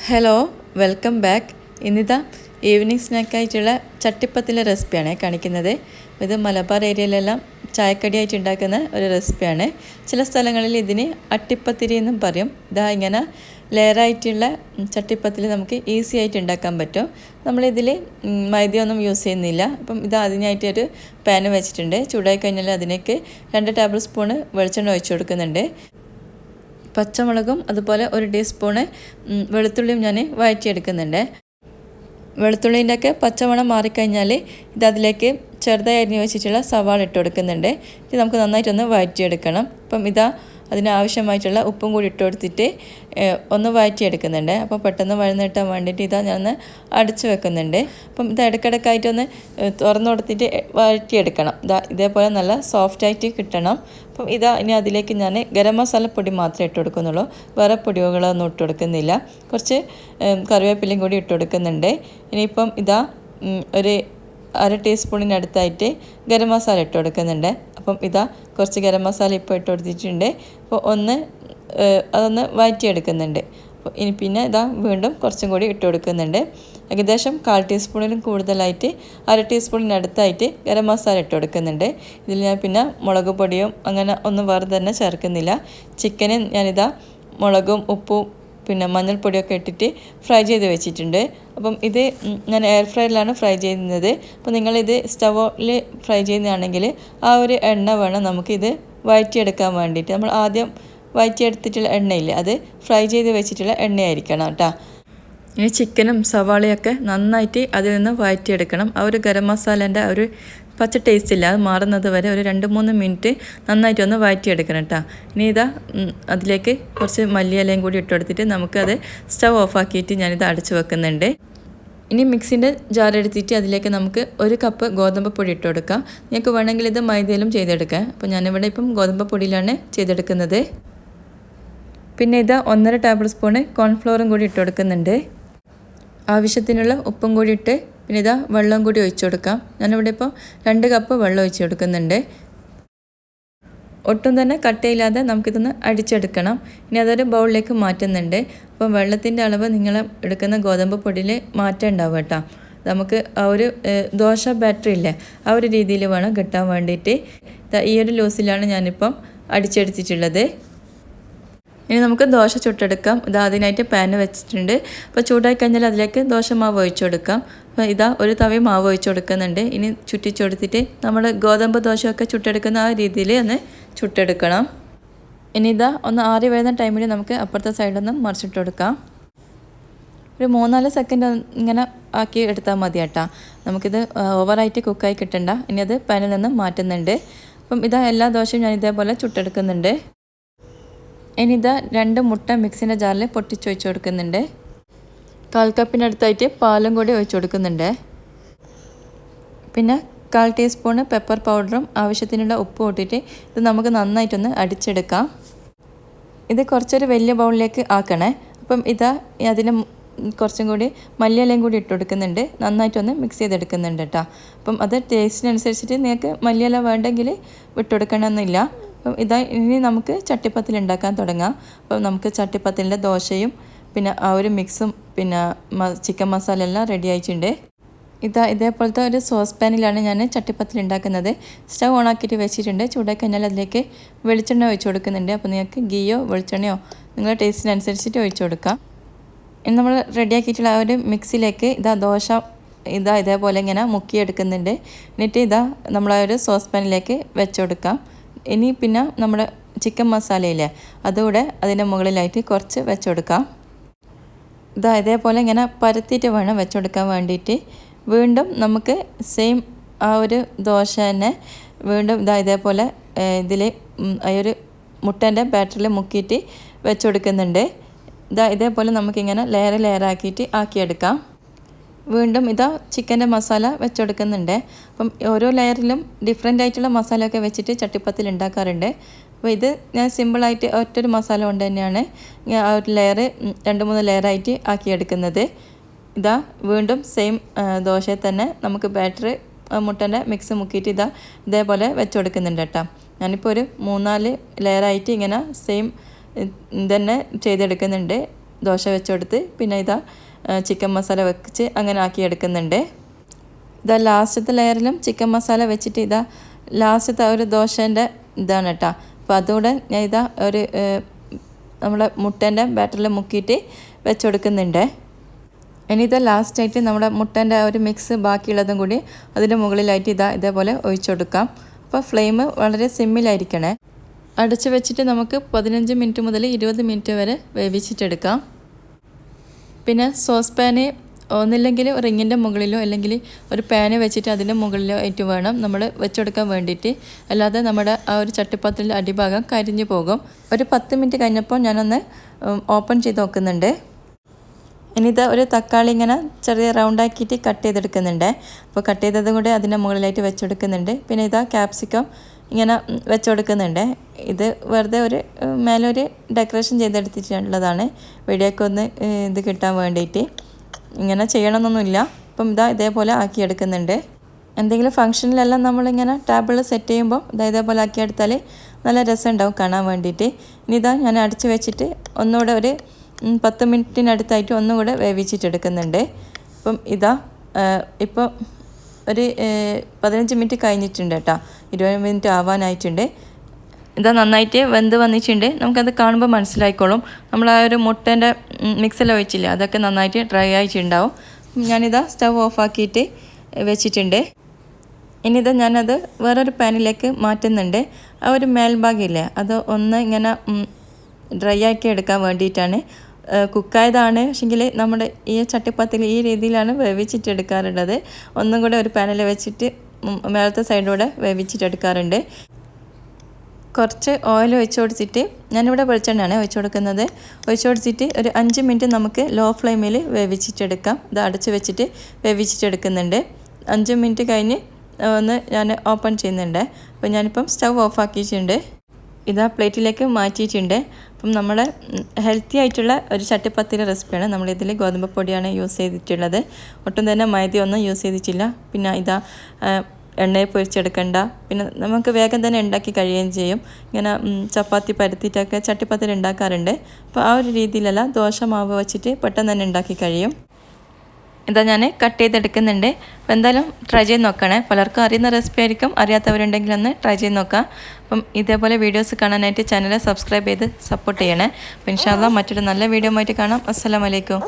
Hello welcome back ഇന്നിതാ evening സ്നാക്കായിട്ടുള്ള ചട്ടിപ്പത്തിലെ റെസിപ്പിയാണ് കാണിക്കുന്നത്. ഇത് മലബാർ ഏരിയയിലെല്ലാം ചായക്കടിയായിട്ട് ഉണ്ടാക്കുന്ന ഒരു റെസിപ്പിയാണ് ചില സ്ഥലങ്ങളിൽ ഇതിന് അട്ടിപ്പത്തിരി എന്നും പറയും. ഇതാ ഇങ്ങനെ ലെയറായിട്ടുള്ള ചട്ടിപ്പത്തിൽ നമുക്ക് ഈസി ആയിട്ട് ഉണ്ടാക്കാൻ പറ്റും. നമ്മളിതിൽ മൈദയൊന്നും യൂസ് ചെയ്യുന്നില്ല. അപ്പം ഇത് അതിനായിട്ട് ഒരു പാന് വെച്ചിട്ടുണ്ട്. ചൂടായി കഴിഞ്ഞാൽ അതിലേക്ക് രണ്ട് ടേബിൾ സ്പൂണ് വെളിച്ചെണ്ണ ഒഴിച്ചു കൊടുക്കുന്നുണ്ട്. പച്ചമുളകും അതുപോലെ ഒരു ടീസ്പൂണ് വെളുത്തുള്ളിയും ഞാൻ വഴറ്റിയെടുക്കുന്നുണ്ട്. വെളുത്തുള്ളീന്റെ ഒക്കെ പച്ചമണം മാറിക്കഴിഞ്ഞാൽ ഇത് അതിലേക്ക് ചെറുതായി അരിഞ്ഞ് വെച്ചിട്ടുള്ള സവാള ഇട്ട് കൊടുക്കുന്നുണ്ട്. ഇത് നമുക്ക് നന്നായിട്ടൊന്ന് വഴറ്റിയെടുക്കണം. അപ്പം ഇതാ അതിനാവശ്യമായിട്ടുള്ള ഉപ്പും കൂടി ഇട്ട് കൊടുത്തിട്ട് ഒന്ന് വഴറ്റിയെടുക്കുന്നുണ്ട്. അപ്പോൾ പെട്ടെന്ന് വഴന്നിട്ടാൻ വേണ്ടിയിട്ട് ഇതാ ഞാൻ അടച്ചു വെക്കുന്നുണ്ട്. അപ്പം ഇത് ഇടയ്ക്കിടയ്ക്കായിട്ടൊന്ന് തുറന്നു കൊടുത്തിട്ട് വഴറ്റിയെടുക്കണം. ഇതാ ഇതേപോലെ നല്ല സോഫ്റ്റായിട്ട് കിട്ടണം. അപ്പം ഇതാ ഇനി അതിലേക്ക് ഞാൻ ഗരം മസാല പൊടി മാത്രമേ ഇട്ട് കൊടുക്കുന്നുള്ളൂ. വേറെ പൊടികളൊന്നും ഇട്ട് കൊടുക്കുന്നില്ല. കുറച്ച് കറിവേപ്പിലയും കൂടി ഇട്ട് കൊടുക്കുന്നുണ്ട്. ഇനിയിപ്പം ഇതാ ഒരു അര ടീസ്പൂണിനടുത്തായിട്ട് ഗരം മസാല ഇട്ട് കൊടുക്കുന്നുണ്ട്. അപ്പം ഇതാ കുറച്ച് ഗരം മസാല ഇപ്പോൾ ഇട്ട് കൊടുത്തിട്ടുണ്ട്. അപ്പോൾ ഒന്ന് അതൊന്ന് വഴറ്റിയെടുക്കുന്നുണ്ട് അപ്പോൾ ഇനി പിന്നെ ഇതാ വീണ്ടും കുറച്ചും കൂടി ഇട്ട് കൊടുക്കുന്നുണ്ട്. ഏകദേശം കാൽ ടീസ്പൂണിലും കൂടുതലായിട്ട് അര ടീസ്പൂണിനടുത്തായിട്ട് ഗരം മസാല ഇട്ട് കൊടുക്കുന്നുണ്ട്. ഇതിൽ ഞാൻ പിന്നെ മുളക് പൊടിയും അങ്ങനെ ഒന്നും വേറെ തന്നെ ചേർക്കുന്നില്ല. ചിക്കന് ഞാനിതാ മുളകും ഉപ്പും പിന്നെ മഞ്ഞൾപ്പൊടിയൊക്കെ ഇട്ടിട്ട് ഫ്രൈ ചെയ്ത് വെച്ചിട്ടുണ്ട്. അപ്പം ഇത് ഞാൻ എയർ ഫ്രൈയിലാണ് ഫ്രൈ ചെയ്യുന്നത്. അപ്പോൾ നിങ്ങളിത് സ്റ്റവിൽ ഫ്രൈ ചെയ്യുന്നതാണെങ്കിൽ ആ ഒരു എണ്ണ വേണം നമുക്കിത് വഴറ്റിയെടുക്കാൻ വേണ്ടിയിട്ട്. നമ്മൾ ആദ്യം വഴറ്റിയെടുത്തിട്ടുള്ള എണ്ണയില്ലേ അത് ഫ്രൈ ചെയ്ത് വെച്ചിട്ടുള്ള എണ്ണയായിരിക്കണം കേട്ടോ. ഇനി ചിക്കനും സവാളയൊക്കെ നന്നായിട്ട് അതിൽ നിന്ന് വഴറ്റിയെടുക്കണം ആ ഒരു ഗരം മസാലേന്റെ ഒരു പച്ച ടേസ്റ്റ് ഇല്ല. അത് മാറുന്നത് വരെ ഒരു രണ്ട് മൂന്ന് മിനിറ്റ് നന്നായിട്ട് ഒന്ന് വഴറ്റിയെടുക്കണം കേട്ടോ ഇനി ഇതാ അതിലേക്ക് കുറച്ച് മല്ലിയിലയും കൂടി ഇട്ട് കൊടുത്തിട്ട് നമുക്കത് സ്റ്റവ് ഓഫാക്കിയിട്ട് ഞാനിത് അടച്ചു വെക്കുന്നുണ്ട്. ഇനി മിക്സിന്റെ ജാർ എടുത്തിട്ട് അതിലേക്ക് നമുക്ക് ഒരു കപ്പ് ഗോതമ്പ് പൊടി ഇട്ട് കൊടുക്കാം. നിങ്ങൾക്ക് വേണമെങ്കിൽ ഇത് മൈദയിലും ചെയ്തെടുക്കാം. അപ്പോൾ ഞാനിവിടെ ഇപ്പം ഗോതമ്പ് പൊടിയിലാണ് ചെയ്തെടുക്കുന്നത്. പിന്നെ ഇത് ഒന്നര ടേബിൾ സ്പൂണ് കോൺഫ്ലോറും കൂടി ഇട്ട് കൊടുക്കുന്നുണ്ട്. ആവശ്യത്തിനുള്ള ഉപ്പും കൂടി ഇട്ട് പിന്നെ ഇതാ വെള്ളം കൂടി ഒഴിച്ചു കൊടുക്കാം. ഞാനിവിടെ ഇപ്പോൾ രണ്ട് കപ്പ് വെള്ളം ഒഴിച്ചു കൊടുക്കുന്നുണ്ട്. ഒട്ടും തന്നെ കട്ടയില്ലാതെ നമുക്കിതൊന്ന് അടിച്ചെടുക്കണം. ഇനി അതൊരു ബൗളിലേക്ക് മാറ്റുന്നുണ്ട്. അപ്പം വെള്ളത്തിന്റെ അളവ് നിങ്ങൾ എടുക്കുന്ന ഗോതമ്പ് പൊടിയിൽ മാറ്റം ഉണ്ടാവും കേട്ടോ. നമുക്ക് ആ ഒരു ദോശ ബാറ്ററി ഇല്ലേ ആ ഒരു രീതിയിൽ വേണം കിട്ടാൻ വേണ്ടിയിട്ട്. ഈ ഒരു ലൂസിലാണ് ഞാനിപ്പം അടിച്ചെടുത്തിട്ടുള്ളത്. ഇനി നമുക്ക് ദോശ ചുട്ടെടുക്കാം. ഇത് അതിനായിട്ട് പാന് വെച്ചിട്ടുണ്ട്. അപ്പോൾ ചൂടായി കഴിഞ്ഞാൽ അതിലേക്ക് ദോശ മാവ് ഒഴിച്ചു കൊടുക്കാം. അപ്പോൾ ഇതാ ഒരു തവി മാവ് ഒഴിച്ചു കൊടുക്കുന്നുണ്ട്. ഇനി ചുറ്റിച്ചു കൊടുത്തിട്ട് നമ്മൾ ഗോതമ്പ് ദോശയൊക്കെ ചുട്ടെടുക്കുന്ന ആ രീതിയിൽ ഒന്ന് ചുട്ടെടുക്കണം. ഇനി ഇതാ ഒന്ന് ആറി വരുന്ന ടൈമിൽ നമുക്ക് അപ്പുറത്തെ സൈഡൊന്ന് മറിച്ചിട്ട് കൊടുക്കാം. ഒരു മൂന്നാൽ സെക്കൻഡ് ഇങ്ങനെ ആക്കി എടുത്താൽ മതി കേട്ടോ. നമുക്കിത് ഓവറായിട്ട് കുക്കായി കിട്ടണ്ട. ഇനി അത് പാനിൽ നിന്ന് മാറ്റുന്നുണ്ട്. അപ്പം ഇതാ എല്ലാ ദോശയും ഞാൻ ഇതേപോലെ ചുട്ടെടുക്കുന്നുണ്ട്. ഇനി ഇതാ രണ്ട് മുട്ട മിക്സിന്റെ ജാറിൽ പൊട്ടിച്ച് ഒഴിച്ചു കൊടുക്കുന്നുണ്ട്. കാൽ കപ്പിനടുത്തായിട്ട് പാലും കൂടി ഒഴിച്ചു കൊടുക്കുന്നുണ്ട്. പിന്നെ കാൽ ടീസ്പൂണ് പെപ്പർ പൗഡറും ആവശ്യത്തിനുള്ള ഉപ്പ് ഇട്ടിട്ട് ഇത് നമുക്ക് നന്നായിട്ടൊന്ന് അടിച്ചെടുക്കാം. ഇത് കുറച്ചൊരു വലിയ ബൗളിലേക്ക് ആക്കണേ. അപ്പം ഇതാ അതിന് കുറച്ചും കൂടി മല്ലിയിലയും കൂടി ഇട്ട് കൊടുക്കുന്നുണ്ട്. നന്നായിട്ടൊന്ന് മിക്സ് ചെയ്തെടുക്കുന്നുണ്ട് കേട്ടോ. അപ്പം അത് ടേസ്റ്റിനനുസരിച്ചിട്ട് നിങ്ങൾക്ക് മല്ലിയില വേണ്ടെങ്കിൽ വിട്ടുകൊടുക്കണമെന്നില്ല അപ്പം ഇതാ ഇനി നമുക്ക് ചട്ടിപ്പത്തിൽ ഉണ്ടാക്കാൻ തുടങ്ങാം. അപ്പം നമുക്ക് ചട്ടിപ്പത്തിലിന്റെ ദോശയും പിന്നെ ആ ഒരു മിക്സും പിന്നെ ചിക്കൻ മസാല എല്ലാം റെഡി ആയിട്ടുണ്ട്. ഇതാ ഇതേപോലത്തെ ഒരു സോസ് പാനിലാണ് ഞാൻ ചട്ടിപ്പത്തിൽ ഉണ്ടാക്കുന്നത്. സ്റ്റവ് ഓണാക്കിയിട്ട് വെച്ചിട്ടുണ്ട്. ചൂടാക്കി കഴിഞ്ഞാൽ അതിലേക്ക് വെളിച്ചെണ്ണ ഒഴിച്ചു കൊടുക്കുന്നുണ്ട്. അപ്പോൾ നിങ്ങൾക്ക് ഗീയോ വെളിച്ചെണ്ണയോ നിങ്ങളുടെ ടേസ്റ്റിനനുസരിച്ചിട്ട് ഒഴിച്ചു കൊടുക്കാം. ഇനി നമ്മൾ റെഡിയാക്കിയിട്ടുള്ള ആ ഒരു മിക്സിലേക്ക് ഇതാ ദോശ ഇതാ ഇതേപോലെ ഇങ്ങനെ മുക്കിയെടുക്കുന്നുണ്ട്. എന്നിട്ട് ഇതാ നമ്മൾ ആ ഒരു സോസ് പാനിലേക്ക് വെച്ചു കൊടുക്കാം. ഇനി പിന്നെ നമ്മുടെ ചിക്കൻ മസാലയില്ലേ അതുകൂടെ അതിന്റെ മുകളിലായിട്ട് കുറച്ച് വെച്ചുകൊടുക്കാം ഇതാ ഇതേപോലെ ഇങ്ങനെ പരത്തിയിട്ട് വേണം വെച്ചുകൊടുക്കാൻ വേണ്ടിയിട്ട്. വീണ്ടും നമുക്ക് സെയിം ആ ഒരു ദോശ തന്നെ വീണ്ടും ഇതാ ഇതേപോലെ ഇതിൽ ആ ഒരു മുട്ടേന്റെ ബാറ്ററിൽ മുക്കിയിട്ട് വെച്ചുകൊടുക്കുന്നുണ്ട് ഇതാ ഇതേപോലെ നമുക്കിങ്ങനെ ലെയർ ലെയർ ആക്കിയിട്ട് ആക്കിയെടുക്കാം. വീണ്ടും ഇതാ ചിക്കന്റെ മസാല വെച്ചെടുക്കുന്നുണ്ട്. അപ്പം ഓരോ ലെയറിലും ഡിഫറെന്റ് ആയിട്ടുള്ള മസാലയൊക്കെ വെച്ചിട്ട് ചട്ടിപ്പത്തിൽ ഉണ്ടാക്കാറുണ്ട്. അപ്പോൾ ഇത് ഞാൻ സിമ്പിളായിട്ട് ഒറ്റൊരു മസാല കൊണ്ട് തന്നെയാണ് ആ ഒരു ലെയർ രണ്ട് മൂന്ന് ലെയറായിട്ട് ആക്കിയെടുക്കുന്നത്. ഇതാ വീണ്ടും സെയിം ദോശയിൽ തന്നെ നമുക്ക് ബാറ്റർ മുട്ടന്റെ മിക്സ് മുക്കിയിട്ട് ഇതാ ഇതേപോലെ വെച്ചെടുക്കുന്നുണ്ട് കേട്ടോ. ഞാനിപ്പോൾ ഒരു മൂന്നാൽ ലെയറായിട്ട് ഇങ്ങനെ സെയിം തന്നെ ചെയ്തെടുക്കുന്നുണ്ട്. ദോശ വെച്ചെടുത്ത്. പിന്നെ ഇതാ ചിക്കൻ മസാല വെച്ച് അങ്ങനെ ആക്കി എടുക്കുന്നുണ്ട്. ഇതാ ലാസ്റ്റത്തെ ലെയറിലും ചിക്കൻ മസാല വെച്ചിട്ട് ഇതാ ലാസ്റ്റത്തെ ഒരു ദോശേന്റെ ഇതാണ് കേട്ടോ. അപ്പോൾ അതുകൂടെ ഞാൻ ഇതാ ഒരു നമ്മുടെ മുട്ടേന്റെ ബാറ്ററിൽ മുക്കിയിട്ട് വെച്ച് കൊടുക്കുന്നുണ്ട്. ഇനി ഇതാ ലാസ്റ്റായിട്ട് നമ്മുടെ മുട്ടേന്റെ ഒരു മിക്സ് ബാക്കിയുള്ളതും കൂടി അതിന്റെ മുകളിലായിട്ട് ഇതാ ഇതേപോലെ ഒഴിച്ചു കൊടുക്കാം. അപ്പോൾ ഫ്ലെയിം വളരെ സിമ്മിലായിരിക്കണേ അടച്ച് വെച്ചിട്ട് നമുക്ക് പതിനഞ്ച് മിനിറ്റ് മുതൽ ഇരുപത് മിനിറ്റ് വരെ വേവിച്ചിട്ടെടുക്കാം പിന്നെ സോസ് പാന് ഒന്നില്ലെങ്കിൽ റിങ്ങിന്റെ മുകളിലോ അല്ലെങ്കിൽ ഒരു പാന് വെച്ചിട്ട് അതിന്റെ മുകളിലോ ആയിട്ട് വേണം നമ്മൾ വെച്ചെടുക്കാൻ വേണ്ടിയിട്ട്. അല്ലാതെ നമ്മുടെ ആ ഒരു ചട്ടിപ്പാത്രത്തിന്റെ അടിഭാഗം കരിഞ്ഞു പോകും. ഒരു പത്ത് മിനിറ്റ് കഴിഞ്ഞപ്പോൾ ഞാനൊന്ന് ഓപ്പൺ ചെയ്ത് നോക്കുന്നുണ്ട്. ഇനി ഇത് ഒരു തക്കാളി ഇങ്ങനെ ചെറിയ റൗണ്ടാക്കിയിട്ട് കട്ട് ചെയ്തെടുക്കുന്നുണ്ട്. അപ്പോൾ കട്ട് ചെയ്തതും കൂടെ അതിന്റെ മുകളിലായിട്ട് വെച്ചെടുക്കുന്നുണ്ട്. പിന്നെ ഇതാ ക്യാപ്സിക്കം ഇങ്ങനെ വെച്ച് കൊടുക്കുന്നുണ്ട് ഇത് വെറുതെ ഒരു മേലൊരു ഡെക്കറേഷൻ ചെയ്തെടുത്തിട്ടുള്ളതാണ്. വെടിയൊക്കെ ഒന്ന് ഇത് കിട്ടാൻ വേണ്ടിയിട്ട്. ഇങ്ങനെ ചെയ്യണമെന്നൊന്നുമില്ല. അപ്പം ഇതാ ഇതേപോലെ ആക്കിയെടുക്കുന്നുണ്ട്. എന്തെങ്കിലും ഫംഗ്ഷനിലെല്ലാം നമ്മളിങ്ങനെ ടേബിൾ സെറ്റ് ചെയ്യുമ്പോൾ ഇതാ ഇതേപോലെ ആക്കിയെടുത്താൽ നല്ല രസം ഉണ്ടാവും കാണാൻ വേണ്ടിയിട്ട്. ഇനി ഇതാ ഞാൻ അടിച്ചു വെച്ചിട്ട് ഒന്നുകൂടെ ഒരു പത്ത് മിനിറ്റിനടുത്തായിട്ട് ഒന്നുകൂടെ വേവിച്ചിട്ടെടുക്കുന്നുണ്ട്. അപ്പം ഇതാ ഇപ്പോൾ ഒരു പതിനഞ്ച് മിനിറ്റ് കഴിഞ്ഞിട്ടുണ്ട് കേട്ടോ. ഇരുപത് മിനിറ്റ് ആവാനായിട്ടുണ്ട്. ഇതാ നന്നായിട്ട് വെന്ത് വന്നിട്ടുണ്ട്. നമുക്കത് കാണുമ്പോൾ മനസ്സിലായിക്കോളും. നമ്മൾ ആ ഒരു മുട്ടേന്റെ മിക്സെല്ലാം ഒഴിച്ചില്ല അതൊക്കെ നന്നായിട്ട് ഡ്രൈ ആയിട്ടുണ്ടാവും. ഞാനിതാ സ്റ്റവ് ഓഫാക്കിയിട്ട് വെച്ചിട്ടുണ്ട്. ഇനിയിത് ഞാനത് വേറൊരു പാനിലേക്ക് മാറ്റുന്നുണ്ട്. ആ ഒരു മേൽഭാഗമില്ലേ അത് ഒന്ന് ഇങ്ങനെ ഡ്രൈ ആക്കി എടുക്കാൻ വേണ്ടിയിട്ടാണ്. കുക്കായതാണ്. പക്ഷെങ്കിൽ നമ്മുടെ ഈ ചട്ടിപ്പത്തിൽ ഈ രീതിയിലാണ് വേവിച്ചിട്ടെടുക്കാറുള്ളത്. ഒന്നും കൂടെ ഒരു പാനിൽ വെച്ചിട്ട് മേളത്തെ സൈഡിലൂടെ വേവിച്ചിട്ടെടുക്കാറുണ്ട്. കുറച്ച് ഓയിൽ ഒഴിച്ചു കൊടുത്തിട്ട് ഞാനിവിടെ വെളിച്ചെണ്ണയാണ് ഒഴിച്ചു കൊടുക്കുന്നത്. ഒഴിച്ചു കൊടുത്തിട്ട് ഒരു അഞ്ച് മിനിറ്റ് നമുക്ക് ലോ ഫ്ലെയിമിൽ വേവിച്ചിട്ടെടുക്കാം. ഇത് അടച്ച് വെച്ചിട്ട് വേവിച്ചിട്ടെടുക്കുന്നുണ്ട്. അഞ്ച് മിനിറ്റ് കഴിഞ്ഞ് ഒന്ന് ഞാൻ ഓപ്പൺ ചെയ്യുന്നുണ്ട്. അപ്പോൾ ഞാനിപ്പം സ്റ്റവ് ഓഫ് ആക്കിയിട്ടുണ്ട് ഇതാ പ്ലേറ്റിലേക്ക് മാറ്റിയിട്ടുണ്ട്. അപ്പം നമ്മൾ ഹെൽത്തി ആയിട്ടുള്ള ഒരു ചട്ടിപ്പത്തിരി റെസിപ്പിയാണ് നമ്മളിതിൽ ഗോതമ്പ് പൊടിയാണ് യൂസ് ചെയ്തിട്ടുള്ളത്. ഒട്ടും തന്നെ മൈദയൊന്നും യൂസ് ചെയ്തിട്ടില്ല. പിന്നെ ഇതാ എണ്ണയെ എണ്ണയിൽ പൊരിച്ചെടുക്കണ്ട. പിന്നെ നമുക്ക് വേഗം തന്നെ ഉണ്ടാക്കി കഴിയുകയും ചെയ്യും. ഇങ്ങനെ ചപ്പാത്തി പരത്തിയിട്ടൊക്കെ ചട്ടിപ്പത്തിരി ഉണ്ടാക്കാറുണ്ട്. അപ്പോൾ ആ ഒരു രീതിയിലല്ല ദോശ മാവ് വെച്ചിട്ട് പെട്ടെന്ന് തന്നെ ഉണ്ടാക്കി കഴിയും. ഇതാ ഞാൻ കട്ട് ചെയ്തെടുക്കുന്നുണ്ട്. അപ്പോൾ എന്തായാലും ട്രൈ ചെയ്ത് നോക്കണേ. പലർക്കും അറിയുന്ന റെസിപ്പി ആയിരിക്കും. അറിയാത്തവരുണ്ടെങ്കിൽ ഒന്ന് ട്രൈ ചെയ്ത് നോക്കാം. അപ്പം ഇതേപോലെ വീഡിയോസ് കാണാനായിട്ട് ചാനൽ സബ്സ്ക്രൈബ് ചെയ്ത് സപ്പോർട്ട് ചെയ്യണേ. അപ്പം ഇൻഷാല്ല മറ്റൊരു നല്ല വീഡിയോ ആയിട്ട് കാണാം. അസ്സലാമലൈക്കും